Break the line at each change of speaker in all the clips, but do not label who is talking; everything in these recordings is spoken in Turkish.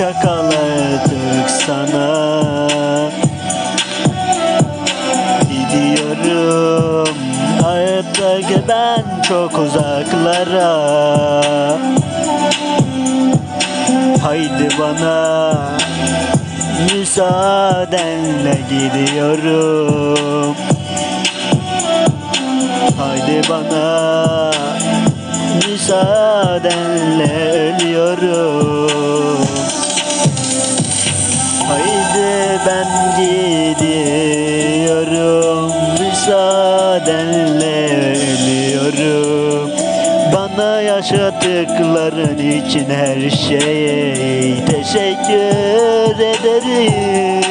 Hoşça kal artık sana. Gidiyorum artık ben çok uzaklara. Haydi bana müsaadenle gidiyorum. Haydi bana müsaadenle ölüyorum ben gidiyorum Müsaadenle ölüyorum. Bana yaşattıkların için her şeye teşekkür ederim.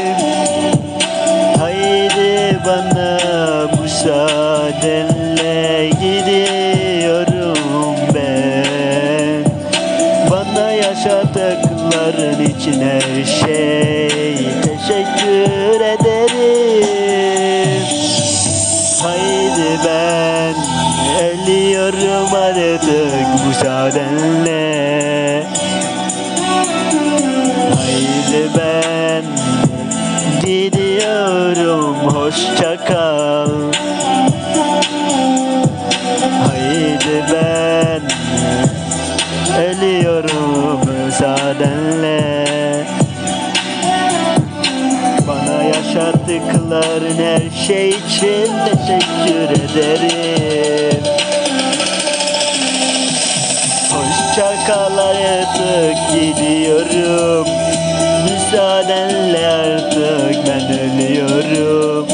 Haydi bana müsaadenle gidiyorum ben. Bana yaşadıkların için her şey artık müsaadenle Haydi ben gidiyorum hoşça kal. Haydi ben ölüyorum müsaadenle. Bana yaşattıkların her şey için teşekkür ederim Kal gidiyorum. Müsaadenle artık ben ölüyorum.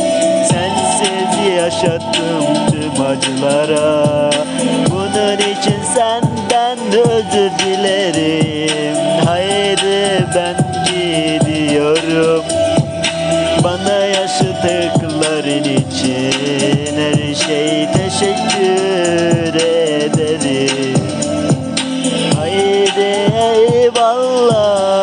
Sensiz yaşattım tüm acılara. Bunun için senden özür dilerim. Haydi ben gidiyorum. Bana yaşadıkların için her şey love.